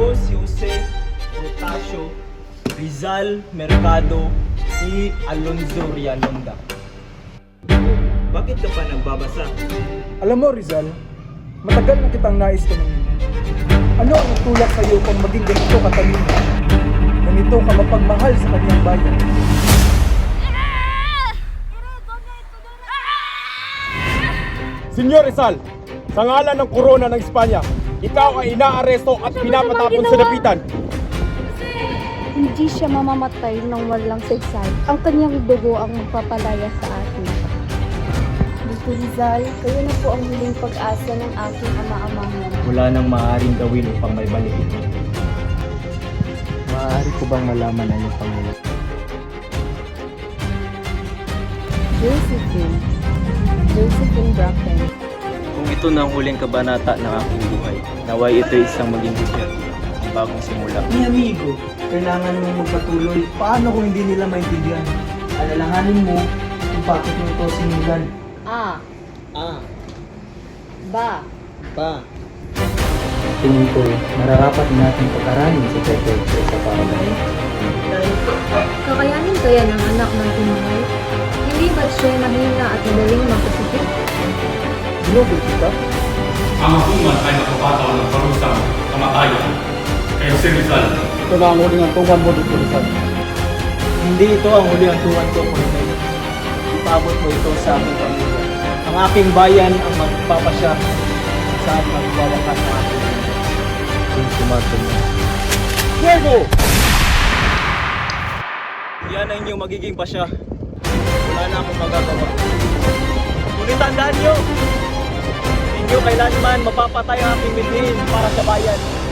Ako si Jose Rotasio Rizal Mercado y Alonzo Rialonda. Bakit ka pa nagbabasa? Alam mo, Rizal, matagal na kitang nais tanungin. Ano ang tulak sa iyo kung maging ganito katalino? Ganito ka mapagmahal sa kanyang bayan. Senyor Rizal, sa ngalan ng korona ng Espanya, ikaw ay inaaresto at pinapatapon sa dapitan. Hindi siya mamamatay ng walang saysay. Ang kanyang dugo ang magpapalaya sa atin. Dito Rizal, kayo na po ang huling pag-asa ng aking ama-amahan. Wala nang maaaring gawin upang may balik ito. Maaari ko bang malaman ang iyong pangalan? Josephine. Josephine Bracken. Kung ito na ang huling kabanata ng aking buhay, naway ito isang maging hudyat ng bagong simula. Ni amigo, kailangan mo magpatuloy. Paano kung hindi nila maintindihan? Alalahanin mo kung bakit mo ito sinimulan. A. Ah, Ba. pa. Tingin ko, nararapat natin pag-aralin si Pepe sa pahabay. Kakayanin kaya ng anak ng tumuhay? Hindi ba't siya mahina at madaling magkasakit? Ginugol kita? Ang human ay nakapataw ng parusang kamatayan. Kaya si Rizal, Ito na ang huling antungan mo dito, Rizal. Hindi ito ang huli ang tuwan ko, Cornel. Ipabot mo ito sa aking pamilya. Ang aking bayan ang magpapasya saan magwawakas ang aking sumatong mo. Fuego! Yan ang inyong magiging pasya. Wala na akong magagawa. Ngunit tandaan nyo, hindi nyo kailanman mapapatay ang aking para sa bayan.